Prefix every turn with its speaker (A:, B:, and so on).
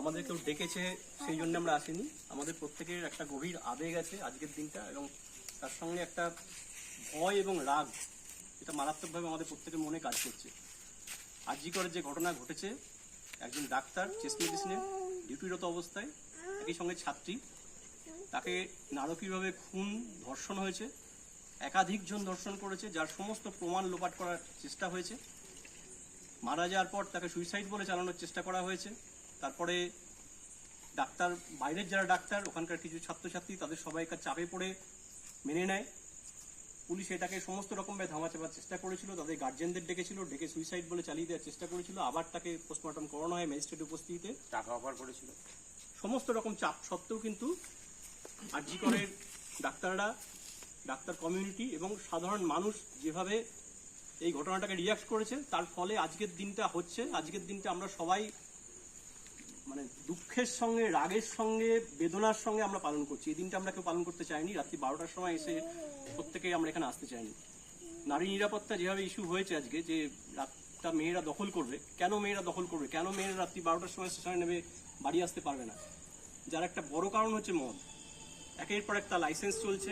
A: আমাদের কেউ ডেকেছে, সেই জন্য আমরা আসিনি। আমাদের প্রত্যেকের একটা গভীর আবেগ আছে আজকের দিনটা এবং তার সঙ্গে একটা ভয় এবং রাগ, এটা মারাত্মকভাবে আমাদের প্রত্যেকের মনে কাজ করছে। আরজিকরের যে ঘটনা ঘটেছে, একজন ডাক্তার, চেস্ট মেডিসিনে ডিউটিরত অবস্থায়, একই সঙ্গে ছাত্রী, তাকে নারকীয়ভাবে খুন, ধর্ষণ হয়েছে একাধিকজন ধর্ষণ করেছে, যার সমস্ত প্রমাণ লোপাট করার চেষ্টা হয়েছে। মারা যাওয়ার পর তাকে সুইসাইড বলে চালানোর চেষ্টা করা হয়েছে। তারপরে ডাক্তার বাইরের যারা ডাক্তার ওখানকার কিছু ছাত্রছাত্রী তাদের সবাইকার চাপে পড়ে মেনে নেয়। পুলিশ এটাকে সমস্ত রকমভাবে ধামাচাপার চেষ্টা করেছিল তাদের গার্জেনদের ডেকেছিল ডেকে সুইসাইড বলে চালিয়ে দেওয়ার চেষ্টা করেছিল আবার তাকে পোস্টমর্টম করানো হয় ম্যাজিস্ট্রেট উপস্থিতিতে।
B: টাকা অফার করেছিল।
A: সমস্ত রকম চাপ সত্ত্বেও কিন্তু আরজি করের ডাক্তাররা ডাক্তার কমিউনিটি এবং সাধারণ মানুষ যেভাবে এই ঘটনাটাকে রিয়াক্ট করেছে তার ফলে আজকের দিনটা হচ্ছে আজকের দিনটা আমরা সবাই মানে দুঃখের সঙ্গে, রাগের সঙ্গে, বেদনার সঙ্গে আমরা পালন করছি। এই দিনটা আমরা কেউ পালন করতে চাইনি। রাত্রি বারোটার সময় এসে প্রত্যেকেই আমরা এখানে আসতে চাইনি। নারী নিরাপত্তা যেভাবে ইস্যু হয়েছে আজকে, যে রাতটা মেয়েরা দখল করবে, কেন মেয়েরা দখল করবে, কেন মেয়েরা রাত্রি বারোটার সময় স্টেশনে নেমে বাড়ি আসতে পারবে না? যার একটা বড় কারণ হচ্ছে মদ। একের পর একটা লাইসেন্স চলছে।